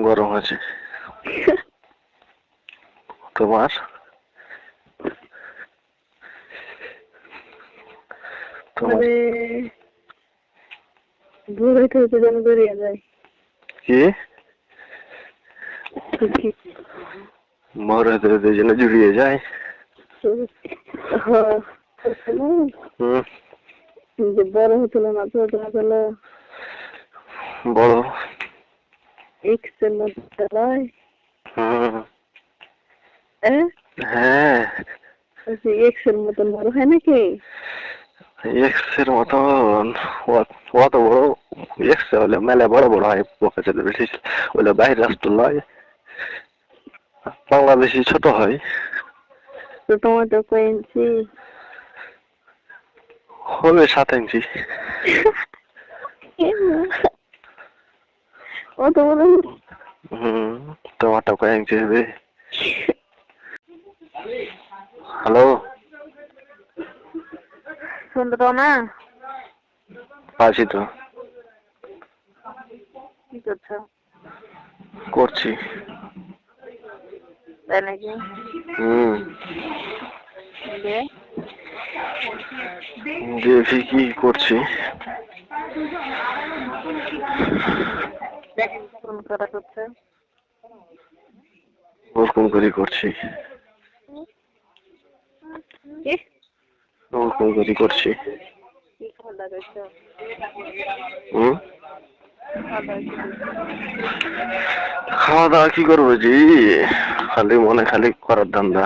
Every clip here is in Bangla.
গরম আছে তোমার হইতে হইতে যেন মরে জুড়িয়ে যায় হুম যে বড় হচ্ছিল না ছোট হচ্ছিল বড়? এক্সের মধ্যে হ্যাঁ? হ্যাঁ। এক্সের মতন বড় হয় নাকি? এক্সের মতন? অত- বড়? এক্স হলে মেলা বড় বড় হয় চলে বেশি ওগুলো বাইরে আসতো লয় বাংলাদেশি ছোট হয়। তো তোমার তো কয় ইঞ্চি হবে সাত ইঞ্চি অত বড় হুম তোমারটা কয় ইঞ্চি হবে হ্যালো শুনতে পাও না আছি তো কি করছ করছি তাই নাকি হুম দিয়ে দেখি কি করছি। ওরকম করে করছি। ওরকম করে করছি। খাওয়া দাওয়া কি করব জি? খালি মনে খালি করার ধান্দা।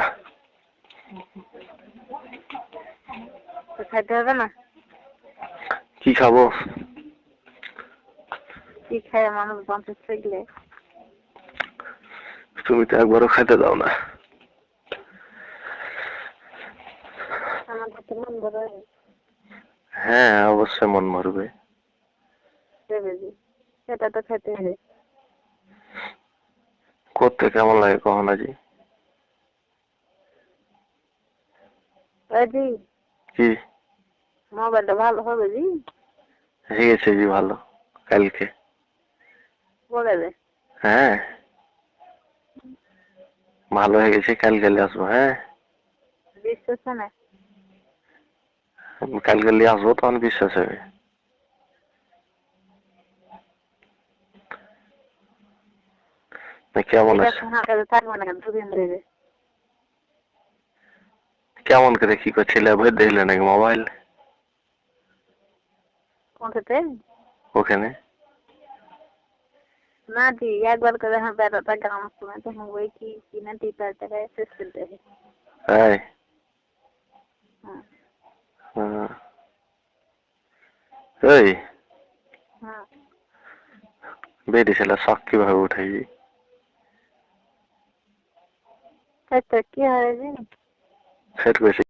তো খাইতে হবে না? কি খাব? কি খায় মানুষ বাঁচে থাকলে তুমি তো একবারও খাইতে দাও না। আমার তো মন বড় হ্যাঁ অবশ্যই মন মরবে সেটা তো খেতে হবে। করতে কেমন লাগে কখনো জি ওই জি কি? মোবাইলটা ভালো হবে জি? হয়ে গেছে জি ভালো কালকে। বলে হ্যাঁ। ভালো হয়ে গেছে কাল গেলে আসব হ্যাঁ। বিশ্বাস না? কাল গেলে আসব তখন বিশ্বাস হবে। কেমন আছে? কেমন করে কি করছিলে ভেদ দিলে নাকি মোবাইল? কোনটাতে ওখানে? না জি একবার করে হ্যাঁ বেড়াটা গ্রাম সময় তখন ওই কি কিনা টিপার টাকায় শেষ করতে হবে হ্যাঁ হ্যাঁ। হ্যাঁ। এই? হ্যাঁ। বেরিয়ে ছেলে শখ কীভাবে উঠাই তাই তো কি হয় জি সেট বেশি